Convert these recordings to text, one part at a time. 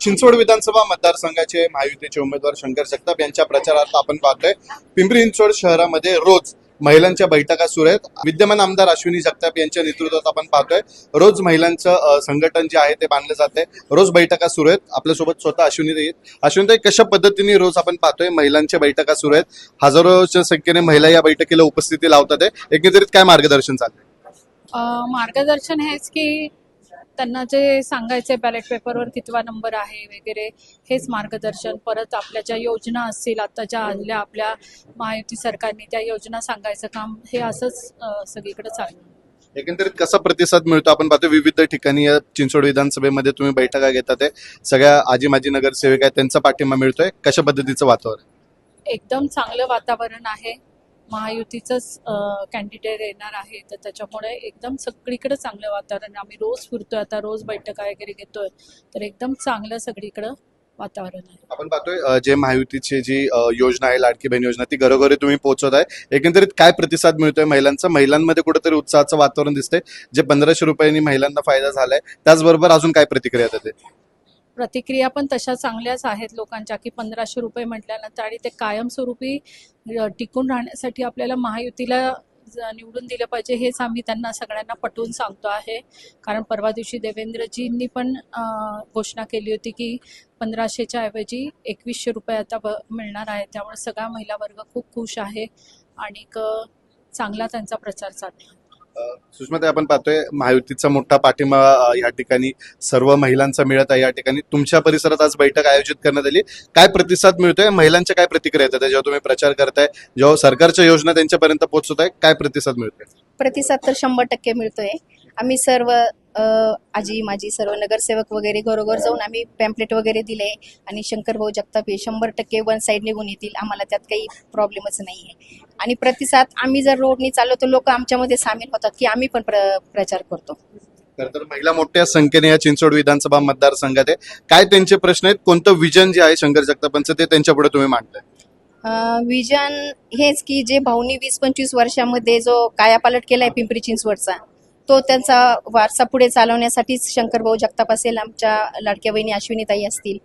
चिंचवड विधानसभा मतदारसंघाचे महायुतीचे उमेदवार शंकर जगताप यांच्या प्रचारार्थ आपण पाहतोय. पिंपरी चिंचवड शहरामध्ये रोज महिलांच्या बैठका सुरू आहेत. विद्यमान आमदार अश्विनी जगताप यांच्या नेतृत्वात आपण पाहतोय. रोज महिलांचं संघटन जे आहे ते बांधलं जाते रोज बैठका सुरू आहेत. आपल्यासोबत स्वतः अश्विनी आहेत. अश्विनी कशा पद्धतीने रोज आपण पाहतोय महिलांच्या बैठका सुरू आहेत? हजारोच्या संख्येने महिला या बैठकीला उपस्थिती लावतात आहे. एकंदरीत काय मार्गदर्शन चाललंय? मार्गदर्शन हेच की त्यांना जे सांगायचे बॅलेट पेपरवर कितवा नंबर आहे वगैरे हेच मार्गदर्शन. परत आपल्या ज्या योजना असतील आता ज्या आणल्या आपल्या महायुती सरकारने त्या योजना सांगायचं काम हे असंच सगळीकडे चालू आहे. एकंदरीत कसा प्रतिसाद मिळतो? आपण पाहतो विविध ठिकाणी या चिंचवड विधानसभेमध्ये तुम्ही बैठका घेतात आहे सगळ्या आजी माजी नगरसेवक आहेत त्यांचा पाठिंबा मिळतोय. कशा पद्धतीचं वातावरण? एकदम चांगलं वातावरण आहे. महायुतीचंच कॅन्डिडेट येणार आहे. तर त्याच्यामुळे एकदम सगळीकडे चांगलं वातावरण आम्ही रोज फिरतोय. आता रोज बैठका वगैरे घेतोय. तर एकदम चांगलं सगळीकडं वातावरण आहे. आपण पाहतोय जे महायुतीची जी योजना आहे लाडकी बहीण योजना ती घरोघरी तुम्ही पोहोचवत आहे. एकंदरीत काय प्रतिसाद मिळतोय महिलांचा? महिलांमध्ये कुठेतरी उत्साहाचं वातावरण दिसतंय. जे पंधराशे रुपयांनी महिलांना फायदा झालाय त्याचबरोबर अजून काय प्रतिक्रिया देते? ते? प्रतिक्रिया पण तशा चांगल्याच आहेत लोकांच्या की पंधराशे रुपये म्हटल्यानंतर आणि ते कायमस्वरूपी टिकून राहण्यासाठी आपल्याला महायुतीला निवडून दिलं पाहिजे हेच आम्ही त्यांना सगळ्यांना पटवून सांगतो आहे. कारण परवा दिवशी देवेंद्रजींनी पण घोषणा केली होती की पंधराशेच्या ऐवजी एकवीसशे रुपये आता ब- मिळणार आहे त्यामुळे सगळा महिला वर्ग खूप खुश आहे आणि चांगला त्यांचा प्रचार चालला सुषमा ते आपण पाहतोय महायुतीचा मोठा पाठिंबा या ठिकाणी सर्व महिलांचा मिळत आहे या ठिकाणी. तुमच्या परिसरात आज बैठक आयोजित करण्यात आली. काय प्रतिसाद मिळतोय? महिलांच्या काय प्रतिक्रिया येतात? जेव्हा तुम्ही प्रचार करताय जेव्हा सरकारच्या योजना त्यांच्यापर्यंत पोहोचवत आहे काय प्रतिसाद मिळतोय? प्रतिसाद तर शंभर टक्के मिळतोय. आम्ही सर्व आजी माझी सर्व नगरसेवक वगैरे घरोघर जाऊन आम्ही पॅम्पलेट वगैरे दिले आणि शंकर भाऊ जगताप हे शंभर टक्के वन साईड निघून येतील. आम्हाला त्यात काही प्रॉब्लेमच नाही आहे. आणि प्रतिसाद आम्ही जर रोडनी चाललो तर लोक आमच्यामध्ये सामील होतात की आम्ही पण प्र प्रचार करतो. खरं तर महिला मोठ्या संख्येने या चिंचवड विधानसभा मतदारसंघात आहे. काय त्यांचे प्रश्न आहेत? कोणतं विजन जे आहे शंकर जगतापांचं ते त्यांच्या पुढे तुम्ही मांडताय. विजन हेच की जे भाऊनी वीस पंचवीस वर्षामध्ये जो कायापालट केलाय पिंपरी चिंचवडचा तो त्यांचा वारसा पुढे चालवण्यासाठीच शंकरभाऊ जगताप असेल आमच्या लाडक्या बहिणी अश्विनीताई असतील.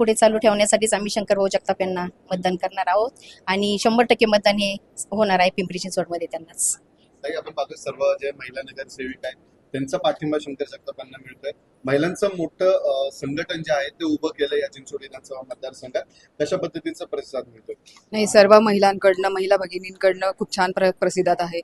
पुढे चालू ठेवण्यासाठीच आम्ही शंकरभाऊ जगताप यांना मतदान करणार आहोत आणि शंभर टक्के मतदान हे होणार आहे पिंपरी चिंचवडमध्ये त्यांनाच. आपण पाहतो सर्व जे महिला नगरसेविक आहेत त्यांचा पाठिंबा शंकर जगतापांना मिळतोय. महिलांचं मोठं संघटन जे आहे ते उभं केलं या चिंचवड विधानसभा मतदारसंघात. कशा पद्धतीचा प्रतिसाद मिळतोय? नाही सर्व महिलांकडनं महिला भगिनींकडनं खूप छान प्र प्रसिद्धात आहे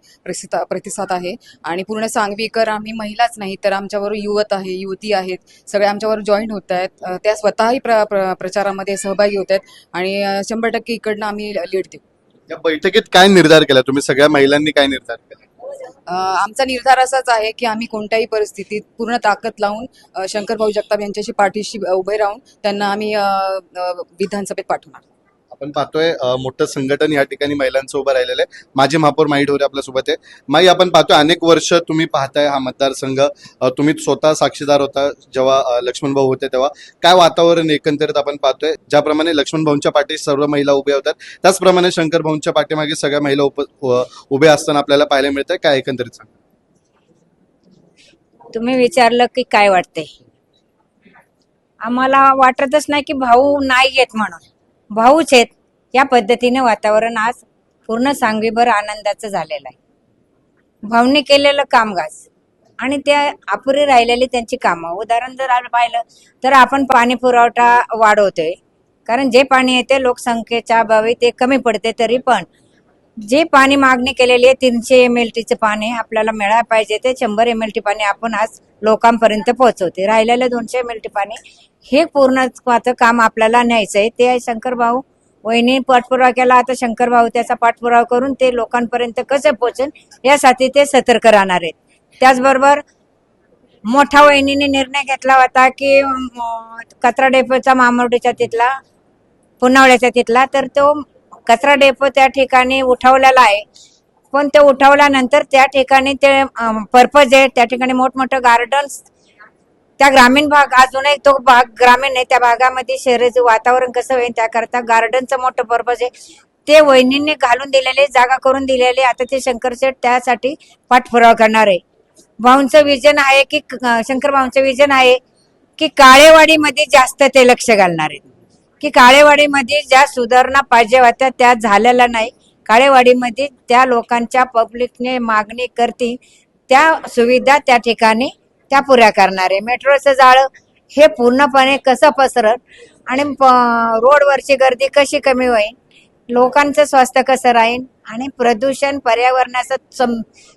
प्रतिसाद आहे. आणि पूर्ण सांगवीकर आम्ही महिलाच नाही तर आमच्याबरोबर युवत आहे युवती आहेत. सगळे आमच्याबरोबर जॉईन होत आहेत. त्या स्वतःही प्र, प्र, प्रचारामध्ये सहभागी होत आहेत. आणि शंभर टक्के इकडनं आम्ही लीड देऊ. या बैठकीत काय निर्धार केला? तुम्ही सगळ्या महिलांनी काय निर्धार केला? आमचा निर्धार असाच आहे की आम्ही कोणत्याही परिस्थितीत पूर्ण ताकद लावून शंकर शंकरभाऊ जगताप यांच्याशी पाठीशी उभे राहून त्यांना आम्ही विधानसभेत पाठवणार. आपण पाहतोय मोठं संघटन या ठिकाणी महिलांचं उभं राहिलेलं आहे. माझे महापौर माई ढोरे आपल्यासोबत आहे. माई आपण पाहतोय अनेक वर्ष तुम्ही पाहताय हा मतदारसंघ. तुम्ही स्वतः साक्षीदार होता जेव्हा लक्ष्मण भाऊ होते तेव्हा. काय वातावरण एकंदरीत आपण पाहतोय? ज्याप्रमाणे लक्ष्मण भाऊंच्या पाठी सर्व महिला उभ्या होतात त्याचप्रमाणे शंकर भाऊंच्या पाठीमागे सगळ्या महिला उप उभ्या असताना आपल्याला पाहायला मिळतंय. काय एकंदरीत सांग? तुम्ही विचारलं की काय वाटते आम्हाला वाटतच नाही की भाऊ नाही येत म्हणून. भाऊच आहेत. या पद्धतीने वातावरण आज पूर्ण सांगवीभर आनंदाचं झालेलं आहे. भाऊने केलेलं कामगाज आणि त्या अपुरी राहिलेली त्यांची कामं. उदाहरण जर आपण पाहिलं तर आपण पाणी पुरवठा वाढवतोय. कारण जे पाणी येते लोकसंख्येच्या अभावी ते कमी पडते तरी पण जे पाणी मागणी केलेली आहे तीनशे एम एल टीचं पाणी आपल्याला मिळायला पाहिजे ते शंभर एम एल टी पाणी आपण आज लोकांपर्यंत पोहोचवते राहिलेलं दोनशे एम एल टी पाणी हे पूर्ण काम आपल्याला न्यायचं आहे. ते शंकर भाऊ. वहिनी पाठपुरावा केला आता शंकर भाऊ त्याचा पाठपुरावा करून ते लोकांपर्यंत कसं पोहोचेल यासाठी ते सतर्क राहणार आहेत. त्याचबरोबर मोठ्या वहिनीने निर्णय घेतला होता की कचरा डेपोचा मामुर्डीच्या तिथला पुनावळ्याच्या तिथला तर तो कचरा डेपो त्या ठिकाणी उठवलेला आहे. पण ते उठवल्यानंतर त्या ठिकाणी ते पर्पज आहे. त्या ठिकाणी मोठमोठं गार्डन्स त्या ग्रामीण भाग अजूनही तो भाग ग्रामीण आहे. त्या भागामध्ये शहराचं वातावरण कसं होईल त्याकरता गार्डनचं मोठं पर्पज आहे. ते वहिनींनी घालून दिलेले जागा करून दिलेले आता ते शंकरशेठ त्यासाठी पाठपुरावा करणार आहे. भाऊंचं विजन आहे की शंकर भाऊंचं विजन आहे की काळेवाडीमध्ये जास्त ते लक्ष घालणार आहेत. की काळेवाडीमध्ये ज्या सुधारणा पाहिजे होत्या त्या झालेल्या नाही. काळेवाडीमध्ये त्या लोकांच्या पब्लिकने मागणी करते त्या सुविधा त्या ठिकाणी त्या पुऱ्या करणारे. मेट्रोचं जाळं हे पूर्णपणे कसं पसरल आणि प- रोडवरची गर्दी कशी कमी होईल? लोकांचं स्वास्थ्य कसं राहील? आणि प्रदूषण पर्यावरणाचा सम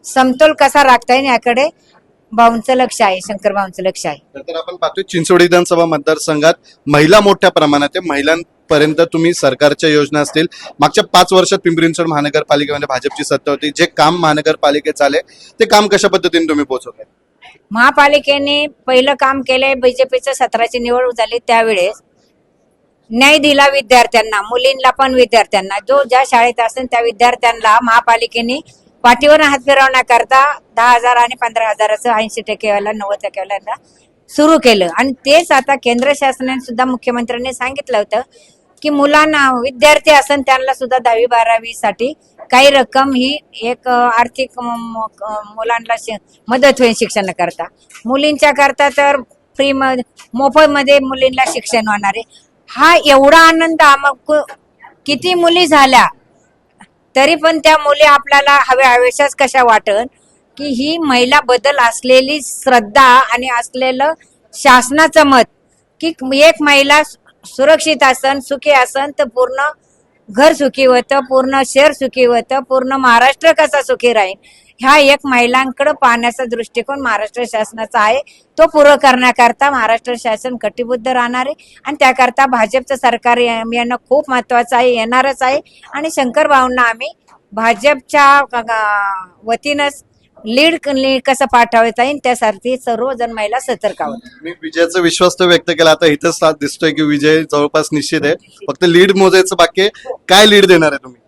समतोल कसा राखता येईल याकडे भाऊंचं लक्ष आहे शंकर भाऊंचं लक्ष आहे. तर आपण पाहतोय चिंचवड विधानसभा मतदारसंघात महिला मोठ्या प्रमाणात आहे. महिलांपर्यंत तुम्ही सरकारच्या योजना असतील. मागच्या पाच वर्षात पिंपरी चिंचवड महानगरपालिकेमध्ये भाजपची सत्ता होती. जे काम महानगरपालिकेत झाले ते काम कशा पद्धतीने तुम्ही पोहोचवताय? महापालिकेने पहिलं काम केलंय बीजेपीचं सतराची निवड झाली त्यावेळेस. न्याय दिला विद्यार्थ्यांना मुलींना पण विद्यार्थ्यांना. जो ज्या शाळेत असेल त्या विद्यार्थ्यांना महापालिकेने पाठीवर हात फिरवण्याकरता दहा हजार आणि पंधरा हजाराचं ऐंशी टक्केवाला नव्वद टक्केवाला सुरू केलं. आणि तेच आता केंद्र शासनाने सुद्धा मुख्यमंत्र्यांनी सांगितलं होतं की मुलांना विद्यार्थी असन त्यांना सुद्धा दहावी बारावी साठी काही रक्कम ही एक आर्थिक मुलांना मदत होईल शिक्षणाकरता. मुलींच्या करता तर फ्री मोफत मध्ये मुलींना शिक्षण होणार आहे. हा एवढा आनंद आम्हाला किती मुली झाल्या तरी पण त्या मुली आपल्याला हव्या हवेशाच कशा वाटत की ही महिला बद्दल असलेली श्रद्धा आणि असलेलं शासनाचं मत की एक महिला सुरक्षित असन सुखी असन तर पूर्ण घर सुखी होतं पूर्ण शहर सुखी होतं पूर्ण महाराष्ट्र कसा सुखी राहील? ह्या एक महिलांकडे पाहण्याचा दृष्टिकोन महाराष्ट्र शासनाचा आहे. तो पूर्ण करण्याकरता महाराष्ट्र शासन कटिबद्ध राहणार आहे आणि त्याकरता भाजपचं सरकार ये- येणं खूप महत्वाचं आहे येणारच आहे. आणि शंकर भाऊंना आम्ही भाजपच्या वतीनंच लीड कसं पाठवता येईल त्यासाठी सर्वजण महिला सतर्क आहोत. मी विजयाचा विश्वास तर व्यक्त केला. आता इथंच साथ दिसतोय की विजय जवळपास निश्चित आहे. फक्त लीड मोजायचं बाकी आहे. काय लीड देणार आहे तुम्ही?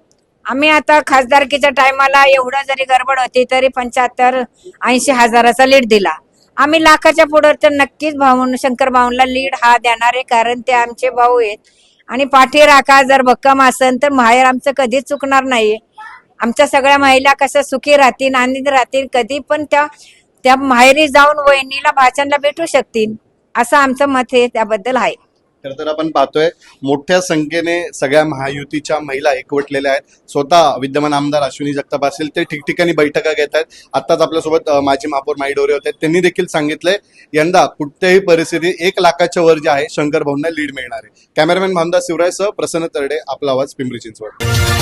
आम्ही आता खासदारकीच्या टायमाला एवढं जरी गडबड होती तरी पंच्याहत्तर ऐंशी हजाराचा लीड दिला. आम्ही लाखाच्या पुढे तर नक्कीच भाऊ शंकर भाऊंना लीड हा देणार आहे कारण ते आमचे भाऊ आहेत. आणि पाठी राखा जर भक्कम असेल तर माहेर आमचं कधीच चुकणार नाही आमच्या सगळ्या महिला कसं सुखी राहतील आनंदी राहतील कधी पण त्या त्या माहेरी जाऊन वहिनीला भाषणला भेटू शकतील असं आमचं मत हे त्याबद्दल आहे. खर तर आपण पाहतोय मोठ्या संख्येने सगळ्या महायुतीच्या महिला एकवटलेल्या आहेत. स्वतः विद्यमान आमदार अश्विनी जगताप असेल ते ठिकठिकाणी बैठका घेत आहेत. आताच आपल्यासोबत माजी महापौर माई डोरे होते. त्यांनी देखील सांगितलंय यंदा कुठल्याही परिस्थितीत एक लाखाच्या वर जे आहे शंकर भाऊंना लीड मिळणार आहे. कॅमेरामॅन भामदास शिवराय सह प्रसन्न तरडे आपला आवाज पिंपरी चिंचवड.